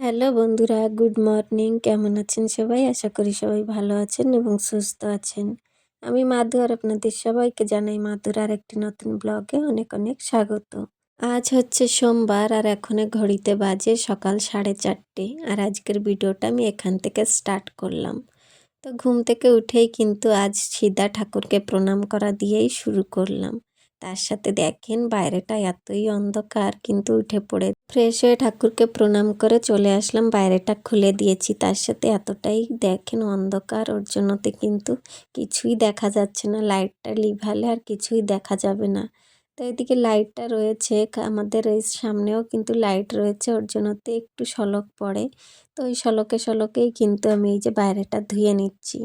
Hello বন্ধুরা, good morning. কেমন আছেন সবাই? আশা করি সবাই ভালো আছেন এবং সুস্থ আছেন। আমি মাধু আর আপনাদের সবাইকে জানাই মাধুর আর একটি নতুন ব্লগে অনেক অনেক স্বাগত। আজ হচ্ছে সোমবার আর এখনে ঘড়িতে বাজে সকাল সাড়ে চারটে আর আজকের ভিডিওটা আমি এখান থেকে স্টার্ট করলাম। তো ঘুম থেকে উঠেই কিন্তু আজ সিদা ঠাকুরকে প্রণাম করা দিয়েই শুরু করলাম। তার সাথে দেখেন বাইরেটা এতই অন্ধকার কিন্তু উঠে পড়ে। ফ্রেশ হয়ে ঠাকুরকে প্রণাম করে চলে আসলাম, বাইরেটা খুলে দিয়েছি। তার সাথে এতটাই দেখেন অন্ধকার, ওর জন্যতে কিন্তু কিছুই দেখা যাচ্ছে না। লাইটটা লিভালে আর কিছুই দেখা যাবে না। তো এদিকে লাইটটা রয়েছে, আমাদের এই সামনেও কিন্তু লাইট রয়েছে, ওর জন্যতে একটু সলক পড়ে। তো ওই সলকে সলকেই কিন্তু আমি এই যে বাইরেটা ধুয়ে নিচ্ছি।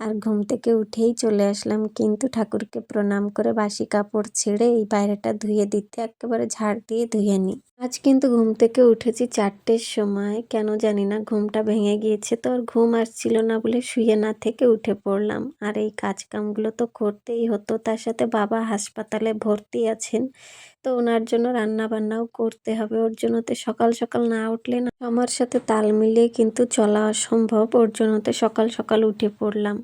আর ঘুম থেকে উঠেই চলে আসলাম কিন্তু ঠাকুরকে প্রণাম করে বাসি কাপড় ছেড়ে এই বাইরেটা ধুয়ে দিতে একেবারে ঝাড় দিয়ে ধুয়ে নিই আজ কিন্তু ঘুম থেকে উঠেছি চারটের সময়, কেন জানি না, ঘুমটা ভেঙে গিয়েছে তো আর ঘুম আসছিল না বলে শুয়ে না থেকে উঠে পড়লাম। আর এই কাজকামগুলো তো করতেই হতো, তার সাথে বাবা হাসপাতালে ভর্তি আছেন তো ওনার জন্য রান্না বান্নাও করতে হবে। ওর জন্য তো সকাল সকাল না উঠলে না আমার সাথে তাল মিলিয়ে কিন্তু চলা অসম্ভব। ওর জন্য তো সকাল সকাল উঠে পড়লাম।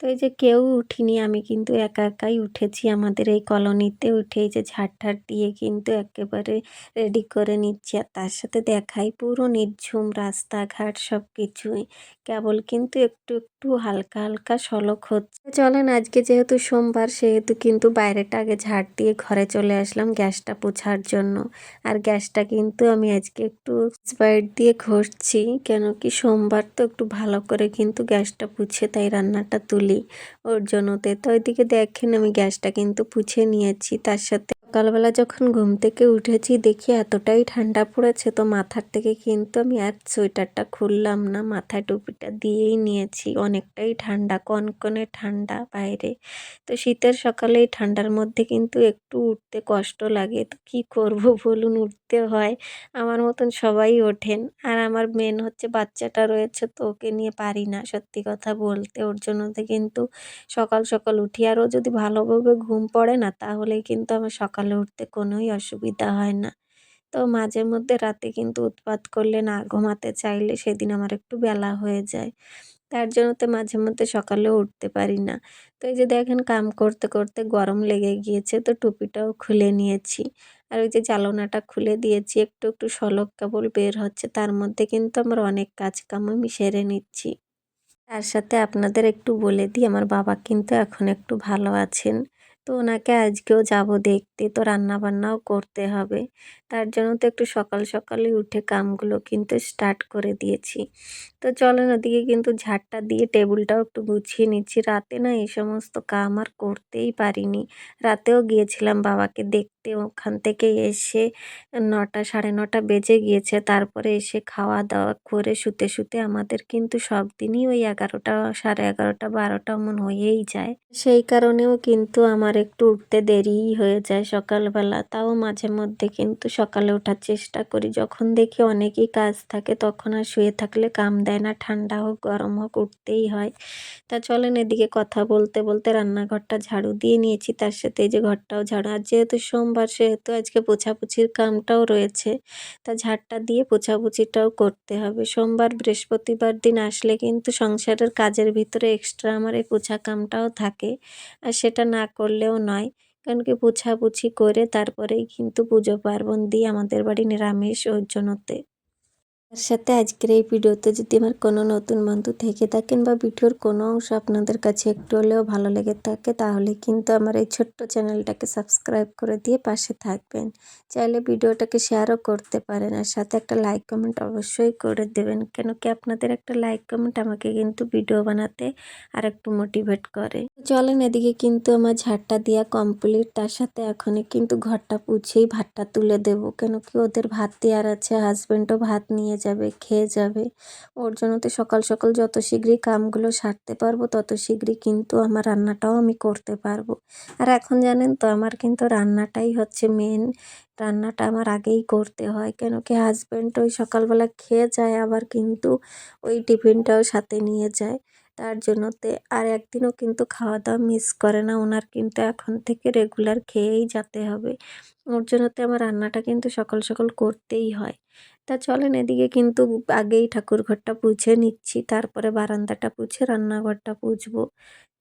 তো এই যে কেউ উঠিনি, আমি কিন্তু একা একাই উঠেছি। আমাদের এই কলোনিতে উঠে এই যে ঝাড় দিয়ে কিন্তু একেবারে রেডি করে নিচ্ছি। আর তার সাথে দেখাই পুরো নির্ঝুম রাস্তাঘাট সব কিছুই কেবল কিন্তু একটু একটু হালকা হালকা সলক হচ্ছে। চলেন, আজকে যেহেতু সোমবার, সেহেতু কিন্তু বাইরেটা আগে ঝাড় দিয়ে ঘরে চলে আসলাম গ্যাসটা পোছার জন্য। আর গ্যাসটা কিন্তু আমি আজকে একটু স্পাইট দিয়ে ঘষছি। কেন কি সোমবার তো একটু ভালো করে কিন্তু গ্যাসটা পুছে তাই রান্নাটা তুলি। ওর জন্যতে। তো ওইদিকে দেখেন আমি গ্যাসটা কিন্তু পুছে নিয়েছি, তার সাথে সকালবেলা যখন ঘুম থেকে উঠেছি দেখি এতটাই ঠান্ডা পড়েছে, তো মাথার থেকে কিন্তু আমি আর সোয়েটারটা খুললাম না, মাথায় টুপিটা দিয়েই নিয়েছি। অনেকটাই ঠান্ডা, কনকনে ঠান্ডা বাইরে। তো শীতের সকালে এই ঠান্ডার মধ্যে কিন্তু একটু উঠতে কষ্ট লাগে। তো কী করব বলুন, উঠতে হয়। আমার মতন সবাই ওঠেন। আর আমার মেন হচ্ছে বাচ্চাটা রয়েছে, তো ওকে নিয়ে পারি না সত্যি কথা বলতে। ওর জন্য কিন্তু সকাল সকাল উঠি। আরও যদি ভালোভাবে ঘুম পড়ে না, তাহলেই কিন্তু আমার সকালে উঠতে কোনোই অসুবিধা হয় না। তো মাঝে মধ্যে রাতে কিন্তু উৎপাত করলে না ঘুমাতে চাইলে সেদিন আমার একটু বেলা হয়ে যায়। তার জন্য তো মাঝে মধ্যে সকালেও উঠতে পারি না। তো এই যে দেখেন কাম করতে করতে গরম লেগে গিয়েছে, তো টুপিটাও খুলে নিয়েছি। আর ওই যে জ্বালনাটা খুলে দিয়েছি, একটু একটু সলক কেবল বের হচ্ছে, তার মধ্যে কিন্তু আমার অনেক কাজ কাম আমি সেরে নিচ্ছি। তার সাথে আপনাদের একটু বলে দিই, আমার বাবা কিন্তু এখন একটু ভালো আছেন। তো ওনাকে আজকেও যাব দেখতে, তো রান্না বান্নাও করতে হবে। তার জন্য তো একটু সকাল সকালে উঠে কামগুলো কিন্তু স্টার্ট করে দিয়েছি। তো চলেন ওদিকে কিন্তু ঝাড়টা দিয়ে টেবিলটাও একটু গুছিয়ে নিচ্ছি। রাতে না এই সমস্ত কাম আর করতেই পারিনি। রাতেও গিয়েছিলাম বাবাকে দেখতে। ওখান থেকে এসে নটা, সাড়ে নটা বেজে গিয়েছে। তারপরে এসে খাওয়া দাওয়া করে শুতে শুতে আমাদের কিন্তু সব দিনই ওই এগারোটা, সাড়ে এগারোটা, বারোটা মন হয়েই যায়। সেই কারণেও কিন্তু আমার একটু উঠতে দেরিই হয়ে যায় সকালবেলা। তাও মাঝে মধ্যে কিন্তু সকালে ওঠার চেষ্টা করি। যখন দেখি অনেকই কাজ থাকে, তখন আর শুয়ে থাকলে কাম দেয় না, ঠান্ডা হোক, গরম হোক, উঠতেই হয়। তা চলেন এদিকে কথা বলতে বলতে রান্নাঘরটা ঝাড়ু দিয়ে নিয়েছি। তার সাথে এই যে ঘরটাও ঝাড়ু। আর যেহেতু সোমবার সেহেতু আজকে পোছাপুছির কামটাও রয়েছে। তা ঝাড়টা দিয়ে পোছাপুছিটাও করতে হবে। সোমবার বৃহস্পতিবার দিন আসলে কিন্তু সংসারের কাজের ভিতরে এক্সট্রা আমার এই পোছা কামটাও থাকে। আর সেটা না করলেও নয়। কারণ কি পোছাপুছি করে তারপরেই কিন্তু পুজো পার্বণ দিই আমাদের বাড়ি নিরামিষ ওর জন্যতে তার সাথে আজকের এই ভিডিওতে যদি আমার কোনো নতুন বন্ধু থেকে থাকেন বা ভিডিওর কোনো অংশ আপনাদের কাছে একটু হলেও ভালো লেগে থাকে, তাহলে কিন্তু আমার এই ছোট্ট চ্যানেলটাকে সাবস্ক্রাইব করে দিয়ে পাশে থাকবেন। চাইলে ভিডিওটাকে শেয়ারও করতে পারেন আর সাথে একটা লাইক কমেন্ট অবশ্যই করে দেবেন কেন কি আপনাদের একটা লাইক কমেন্ট আমাকে কিন্তু ভিডিও বানাতে আর একটু মোটিভেট করে। চলেন এদিকে কিন্তু আমার ঝাড়টা দেওয়া কমপ্লিট, তার সাথে এখনই কিন্তু ঘরটা পুছেই ভাতটা তুলে দেবো কেন কি ওদের ভাত দেওয়ার আছে হাজব্যান্ডও ভাত নিয়ে যাবে, খেয়ে যাবে। ওর জন্য তো সকাল সকাল যত শীঘ্রই কামগুলো সারতে পারব, তত শীঘ্রই কিন্তু আমার রান্নাটাও আমি করতে পারব। আর এখন জানেন তো, আমার কিন্তু রান্নাটাই হচ্ছে মেন রান্নাটা আমার আগেই করতে হয় কেন কি হাজব্যান্ড ওই সকালবেলা খেয়ে যায়, আবার কিন্তু ওই টিফিনটাও সাথে নিয়ে যায়। তার জন্যতে আর একদিনও কিন্তু খাওয়া দাওয়া মিস করে না, ওনার কিন্তু এখন থেকে রেগুলার খেয়েই যেতে হবে। ওর জন্যতে আমার রান্নাটা কিন্তু সকাল সকাল করতেই হয়। তা চলেন এদিকে কিন্তু আগেই ঠাকুর ঘরটা পুছে নিচ্ছি, তারপরে বারান্দাটা পুছে রান্নাঘরটা পুছবো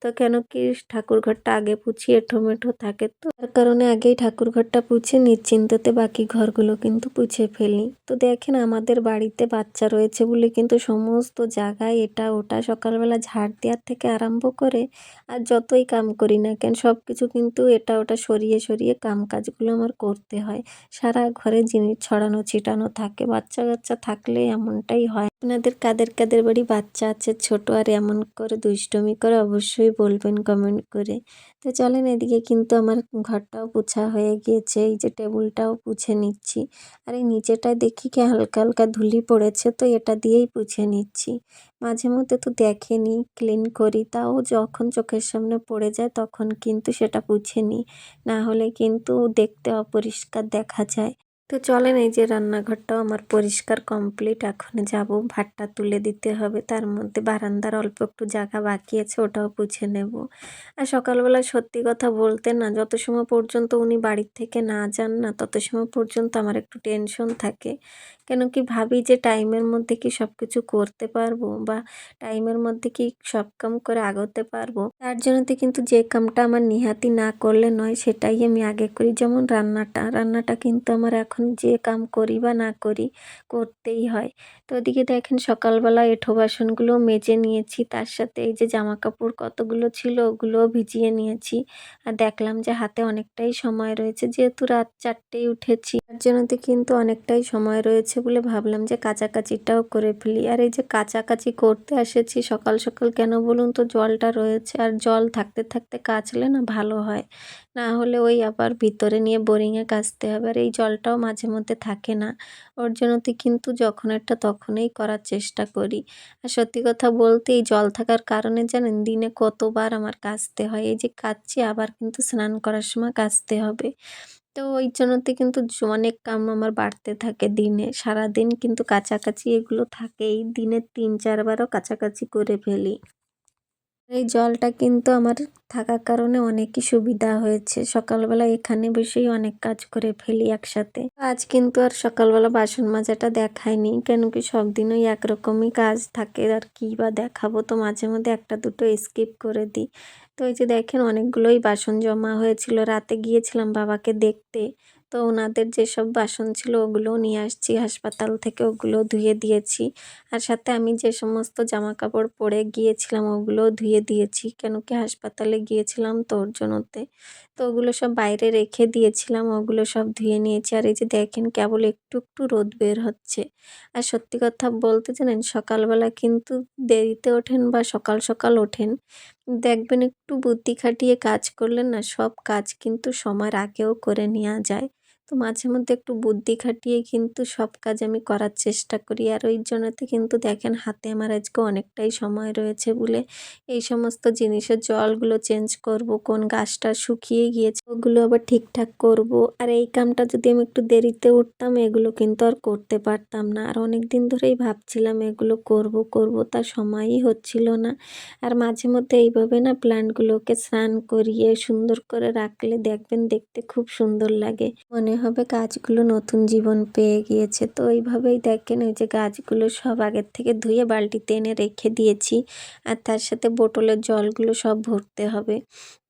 তো কেন কি ঠাকুর ঘরটা আগে পুছিয়ে টমেটো থাকে তো, তার কারণে আগেই ঠাকুর ঘরটা পুছে নিশ্চিন্ততে বাকি ঘরগুলো কিন্তু পুছে ফেলি। তো দেখেন আমাদের বাড়িতে বাচ্চা রয়েছে বলে কিন্তু সমস্ত জায়গায় এটা ওটা সকালবেলা ঝাড় দেওয়ার থেকে আরম্ভ করে আর যতই কাম করি না কেন সব কিছু কিন্তু এটা ওটা সরিয়ে সরিয়ে কাম কাজগুলো আমার করতে হয়। সারা ঘরে জিনিস ছড়ানো ছিটানো থাকে বাচ্চা কাচ্চা থাকলে এমনটাই হয়। আপনাদের কাদের কাদের বাড়ি বাচ্চা আছে, ছোট আর এমন করে দুষ্টমি করে অবশ্যই বলবেন কমেন্ট করে। তো চলেন এদিকে কিন্তু আমার ঘরটাও পুছা হয়ে গিয়েছে, এই যে টেবিলটাও পুছে নিচ্ছি। আর এই নিচেটায় দেখি কি হালকা হালকা ধুলি পড়েছে, তো এটা দিয়েই পুছে নিচ্ছি। মাঝে মধ্যে তো দেখেনি ক্লিন করি, তাও যখন চোখের সামনে পড়ে যায় তখন কিন্তু সেটা পুছে নিই। না হলে কিন্তু দেখতে অপরিষ্কার দেখা যায়। তো চলেন এই যে রান্নাঘরটাও আমার পরিষ্কার কমপ্লিট এখন যাব, ভাতটা তুলে দিতে হবে। তার মধ্যে বারান্দার অল্প একটু জায়গা বাকি আছে, ওটাও পুছে নেব। আর সকালবেলা সত্যি কথা বলতে না, যত সময় পর্যন্ত উনি বাড়ির থেকে না যান না, তত সময় পর্যন্ত আমার একটু টেনশন থাকে। কেন কি ভাবি যে টাইমের মধ্যে কি সব কিছু করতে পারব বা টাইমের মধ্যে কি সব কাম করে আগোতে পারব? তার জন্যতে কিন্তু যে কামটা আমার নিহাতি না করলে নয় সেটাই আমি আগে করি। যেমন রান্নাটা রান্নাটা কিন্তু আমার এখন যে কাম করি বা না করি করতেই হয়। তো ওদিকে দেখেন সকালবেলা এঁঠো বাসনগুলো মেজে নিয়েছি, তার সাথে এই যে জামা কাপড় কতগুলো ছিল ওগুলোও ভিজিয়ে নিয়েছি। আর দেখলাম যে হাতে অনেকটাই সময় রয়েছে, যেহেতু রাত চারটেই উঠেছি, তার জন্যতে কিন্তু অনেকটাই সময় রয়েছে বলে ভাবলাম যে কাচাকাচিটাও করে ফেলি। আর এই যে কাচাকাচি করতে এসেছি, সকাল সকাল কেন বলুন তো জলটা রয়েছে। আর জল থাকতে থাকতে কাচলে না ভালো হয়। না হলে ওই আবার ভিতরে নিয়ে বোরিংয়ে কাচতে হবে। আর এই জলটাও মাঝে মধ্যে থাকে না। ওর জন্যতে কিন্তু যখন একটা তখনই করার চেষ্টা করি। আর সত্যি কথা বলতে এই জল থাকার কারণে জানেন দিনে কতবার আমার কাচতে হয়। এই যে কাচ্ছি, আবার কিন্তু স্নান করার সময় কাচতে হবে। তো ওই জন্যতে কিন্তু অনেক কাম আমার বাড়তে থাকে দিনে। সারাদিন কিন্তু কাছাকাছি এগুলো থাকেই। দিনে তিন, চারবারও কাছাকাছি করে ফেলি। এই জলটা কিন্তু আমার থাকার কারণে অনেকই সুবিধা হয়েছে। সকালবেলা এখানে বসেই অনেক কাজ করে ফেলি একসাথে। আজ কিন্তু আর সকালবেলা বাসন মাজাটা দেখায়নি কেন কি সব দিনই একরকমই কাজ থাকে। আর কী বা দেখাবো তো মাঝে মধ্যে একটা দুটো স্কিপ করে দিই। তো এই যে দেখেন অনেকগুলোই বাসন জমা হয়েছিল। রাতে গিয়েছিলাম বাবাকে দেখতে। তো ওনাদের যেসব বাসন ছিল ওগুলোও নিয়ে আসছি। হাসপাতাল থেকে ওগুলো ধুয়ে দিয়েছি। আর সাথে আমি যে সমস্ত জামা কাপড় পরে গিয়েছিলাম ওগুলোও ধুয়ে দিয়েছি। কেন কি হাসপাতালে গিয়েছিলাম তো ওর জন্যতে তো ওগুলো সব বাইরে রেখে দিয়েছিলাম। ওগুলো সব ধুয়ে নিয়েছি। আর এই যে দেখেন কেবল একটু একটু রোদ বের হচ্ছে। আর সত্যি কথা বলতে জানেন সকালবেলা কিন্তু দেরিতে ওঠেন বা সকাল সকাল ওঠেন। দেখবেন একটু বুদ্ধি খাটিয়ে কাজ করলে না সব কাজ কিন্তু সময়ের আগেও করে নেওয়া যায়। তো মাঝে মধ্যে একটু বুদ্ধি খাটিয়ে কিন্তু সব কাজ আমি করার চেষ্টা করি। আর ওই জন্যতে কিন্তু দেখেন হাতে আমার আজকে অনেকটাই সময় রয়েছে বলে এই সমস্ত জিনিসের জলগুলো চেঞ্জ করব, কোন গাছটা শুকিয়ে গিয়েছে ওগুলো আবার ঠিকঠাক করব। আর এই কামটা যদি আমি একটু দেরিতে উঠতাম এগুলো কিন্তু আর করতে পারতাম না। আর অনেক দিন ধরেই ভাবছিলাম এগুলো করব করব তার সময়ই হচ্ছিল না। আর মাঝে মধ্যে এইভাবে না প্ল্যান্টগুলোকে স্নান করিয়ে সুন্দর করে রাখলে দেখবেন দেখতে খুব সুন্দর লাগে। মনে হবে গাছগুলো নতুন জীবন পেয়ে গিয়েছে। তো এইভাবেই দেখেন ওই যে গাছগুলো সব আগের থেকে ধুয়ে বালতিতে এনে রেখে দিয়েছি আর তার সাথে বোটলের জলগুলো সব ভরতে হবে।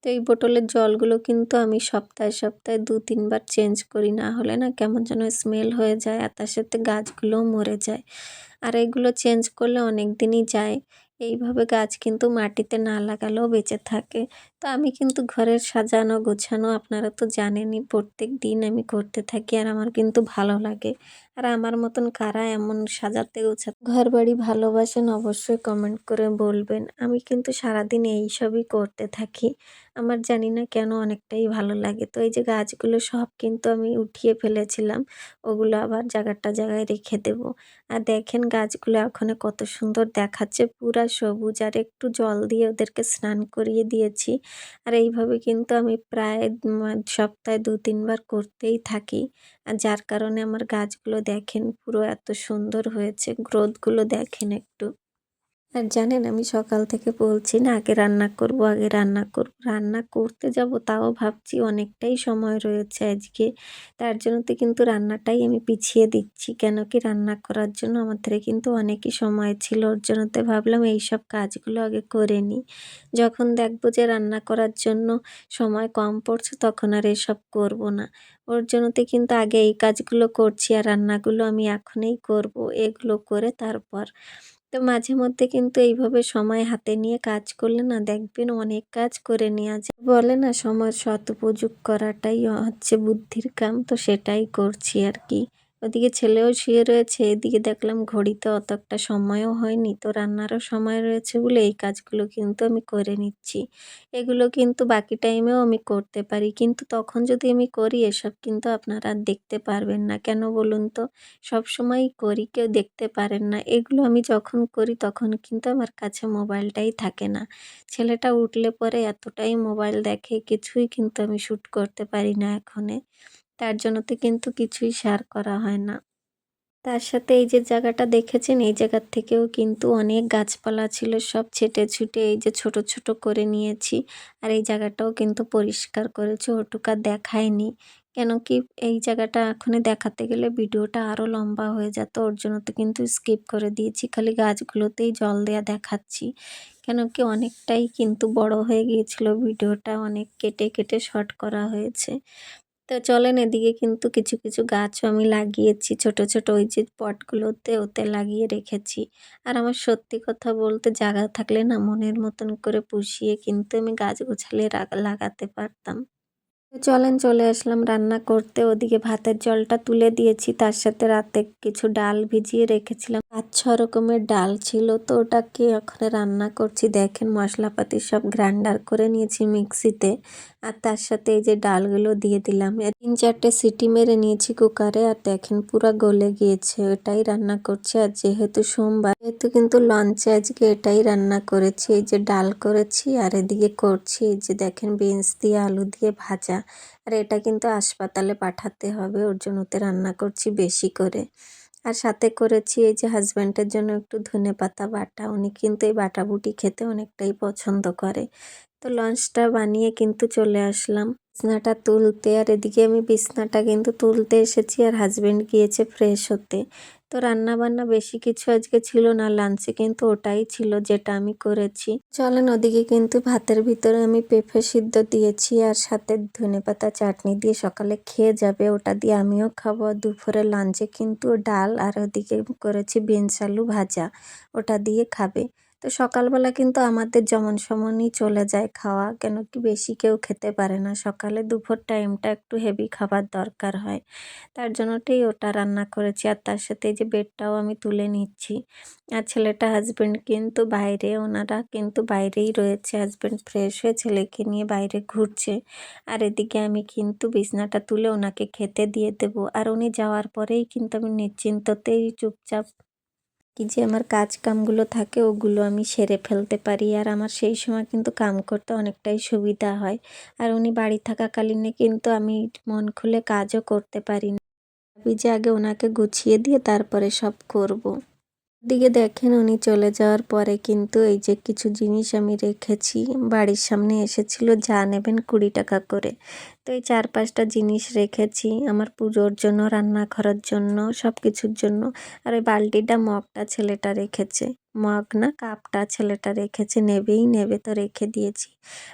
তো এই বোটলের জলগুলো কিন্তু আমি সপ্তাহে সপ্তাহে দু, তিনবার চেঞ্জ করি, না হলে না কেমন যেন স্মেল হয়ে যায় আর তার সাথে গাছগুলোও মরে যায়। আর এগুলো চেঞ্জ করলে অনেক দিনই যায়। এইভাবে গাছ কিন্তু মাটিতে না লাগালেও বেঁচে থাকে। তো আমি কিন্তু ঘরের সাজানো, গোছানো আপনারা তো জানেনই, প্রত্যেক দিন আমি করতে থাকি আর আমার কিন্তু ভালো লাগে। আর আমার মতন কারা এমন সাজাতে, গোছাতে? ঘর বাড়ি ভালোবাসেন অবশ্যই কমেন্ট করে বলবেন। আমি কিন্তু সারাদিন এইসবই করতে থাকি। আমার জানি না কেন অনেকটাই ভালো লাগে। তো এই যে গাছগুলো সব কিন্তু আমি উঠিয়ে ফেলেছিলাম, ওগুলো আবার জায়গাটা জায়গায় রেখে দেব। আর দেখেন গাছগুলো এখন কত সুন্দর দেখাচ্ছে। পুরা সবুজ আর একটু জল দিয়ে ওদেরকে স্নান করিয়ে দিয়েছি। আর এইভাবে কিন্তু আমি প্রায় সপ্তাহে দু, তিনবার করতেই থাকি। আর যার কারণে আমার গাছগুলো দেখেন পুরো এত সুন্দর হয়েছে, গ্রোথগুলো দেখেন একটু। আর জানেন আমি সকাল থেকে বলছি না, আগে রান্না করব, আগে রান্না করব রান্না করতে যাব তাও ভাবছি অনেকটাই সময় রয়েছে আজকে। তার জন্য তো কিন্তু রান্নাটাই আমি পিছিয়ে দিচ্ছি। কেন কি রান্না করার জন্য আমাদের কিন্তু অনেকই সময় ছিল। ওর জন্যতে ভাবলাম এই সব কাজগুলো আগে করে নিই যখন দেখব যে রান্না করার জন্য সময় কম পড়ছে তখন আর এসব করব না। ওর জন্যতে কিন্তু আগে এই কাজগুলো করছি আর রান্নাগুলো আমি এখনই করব, এগুলো করে তারপর তো মাঝে মধ্যে কিন্তু এইভাবে সময় হাতে নিয়ে কাজ করলে না দেখবেন অনেক কাজ করে নেওয়া যায়। বলে না, সময় সদুপযোগ করাটাই হচ্ছে বুদ্ধির কাম, তো সেটাই করছি আর কি। ওদিকে ছেলেও শুয়ে রয়েছে, এদিকে দেখলাম ঘড়িতে অত একটা সময়ও হয়নি, তো রান্নারও সময় রয়েছে বলে এই কাজগুলো কিন্তু আমি করে নিচ্ছি। এগুলো কিন্তু বাকি টাইমেও আমি করতে পারি, কিন্তু তখন যদি আমি করি, এসব কিন্তু আপনারা দেখতে পারবেন না। কেন বলুন তো? সব সময়ই করি, কেউ দেখতে পারেন না। এগুলো আমি যখন করি, তখন কিন্তু আমার কাছে মোবাইলটাই থাকে না। ছেলেটা উঠলে পরে এতটাই মোবাইল দেখে, কিছুই কিন্তু আমি শ্যুট করতে পারি না এখনে। তার জন্য তো কিন্তু কিছুই শেয়ার করা হয় না। তার সাথে এই যে জায়গাটা দেখেছেন, এই জায়গার থেকেও কিন্তু অনেক গাছপালা ছিল, সব ছেটে ছুটে এই যে ছোট ছোট করে নিয়েছি আর এই জায়গাটাও কিন্তু পরিষ্কার করেছি, ওটুকা দেখায়নি। কেন কি এই জায়গাটা এখনই দেখাতে গেলে ভিডিওটা আরও লম্বা হয়ে যেত, ওর জন্য তো কিন্তু স্কিপ করে দিয়েছি, খালি গাছগুলোতেই জল দেয়া দেখাচ্ছি। কেন কি অনেকটাই কিন্তু বড় হয়ে গিয়েছিল ভিডিওটা, অনেক কেটে কেটে শর্ট করা হয়েছে। তো চলেন এদিকে কিন্তু কিছু কিছু গাছও আমি লাগিয়েছি। ছোট ছোট ওই যে পটগুলোতে ওতে লাগিয়ে রেখেছি। আর আমার সত্যি কথা বলতে জায়গা থাকলে না মনের মতন করে পুষিয়ে কিন্তু আমি গাছ গোছালে লাগাতে পারতাম। চলেন চলে আসলাম রান্না করতে। ওদিকে ভাতের জলটা তুলে দিয়েছি। তার সাথে রাতে কিছু ডাল ভিজিয়ে রেখেছিলাম। পাঁচ, ছ রকমের ডাল ছিল তো ওটাকে ওখানে রান্না করছি। দেখেন মশলাপাতি সব গ্রাইন্ডার করে নিয়েছি মিক্সিতে। আর তার সাথে এই যে ডালগুলো দিয়ে দিলাম। তিন চারটে সিটি মেরে নিয়েছি কুকারে আর দেখেন পুরো গলে গিয়েছে, ওটাই রান্না করছি। আর যেহেতু সোমবার, যেহেতু কিন্তু লঞ্চে আজকে এটাই রান্না করেছি। এই যে ডাল করেছি আর এদিকে করছি, এই যে দেখেন বিনস দিয়ে আলু দিয়ে ভাজা। আর এটা কিন্তু হাসপাতালে পাঠাতে হবে, ওর জন্য ওতে রান্না করছি বেশি করে। আর সাথে করেছি এই যে হাজব্যান্ডের জন্য একটু ধনে পাতা বাটা, উনি কিন্তু এই বাটা বুটি খেতে অনেকটাই পছন্দ করে। তো লঞ্চটা বানিয়ে কিন্তু চলে আসলাম। বিছনাটা তুলতে, আর এদিকে আমি বিছনাটা কিন্তু তুলতে এসেছি, আর হাজব্যান্ড গিয়েছে ফ্রেশ হতে। তো রান্না বান্না বেশি কিছু আজকে ছিল না লাঞ্চে কিন্তু ওটাই ছিল যেটা আমি করেছি। চলেন ওদিকে কিন্তু ভাতের ভিতরে আমি পেঁপে সিদ্ধ দিয়েছি, আর সাথে ধনে পাতা চাটনি দিয়ে সকালে খেয়ে যাবে, ওটা দিয়ে আমিও খাব। দুপুরে লাঞ্চে কিন্তু ডাল, আর ওদিকে করেছি বিনস আলু ভাজা, ওটা দিয়ে খাবে। তো সকালবেলা কিন্তু আমাদের যেমন সমনই চলে যায় খাওয়া, কেন কি বেশি কেউ খেতে পারে না। সকালে দুপুর টাইমটা একটু হেভি খাবার দরকার হয়। তার জন্যটাই ওটা রান্না করেছি। আর তার সাথে যে বেডটাও আমি তুলে নিচ্ছি। আর ছেলেটা হাজব্যান্ড কিন্তু বাইরে, ওনারা কিন্তু বাইরেই রয়েছে। হাজব্যান্ড ফ্রেশ হয়ে ছেলেকে নিয়ে বাইরে ঘুরছে। আর এদিকে আমি কিন্তু বিছনাটা তুলে ওনাকে খেতে দিয়ে দেবো। আর উনি যাওয়ার পরেই কিন্তু আমি নিশ্চিন্ততেই চুপচাপ কি যে আমার কাজ কামগুলো থাকে, ওগুলো আমি সেরে ফেলতে পারি। আর আমার সেই সময় কিন্তু কাম করতে অনেকটাই সুবিধা হয়। আর উনি বাড়ি থাকাকালীনে কিন্তু আমি মন খুলে কাজও করতে পারি না। যে আগে ওনাকে গুছিয়ে দিয়ে তারপরে সব করব। দিকে দেখেন উনি চলে যাওয়ার পরে কিন্তু এই যে কিছু জিনিস আমি রেখেছি, বাড়ির সামনে এসেছিল, যা নেবেন কুড়ি টাকা করে। তো এই চার পাঁচটা জিনিস রেখেছি আমার পুজোর জন্য রান্না করার জন্য সব কিছুর জন্য। আর ওই বালতিটা মগটা ছেলেটা রেখেছে। মগ না, কাপটা ছেলেটা রেখেছে। নেবেই, নেবে তো রেখে দিয়েছি।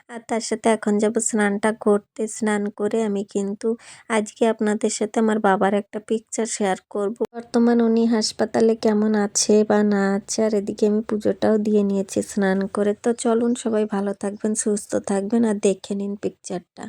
আর তার সাথে এখন যাব স্নানটা করতে। স্নান করে আমি কিন্তু আজকে আপনাদের সাথে আমার বাবার একটা পিকচার শেয়ার করব। বর্তমান উনি হাসপাতালে কেমন আছে বা না আছে, আর এদিকে আমি পুজোটাও দিয়ে নিয়েছি স্নান করে। তো চলুন সবাই ভালো থাকবেন, সুস্থ থাকবেন, আর দেখে নিন পিকচারটা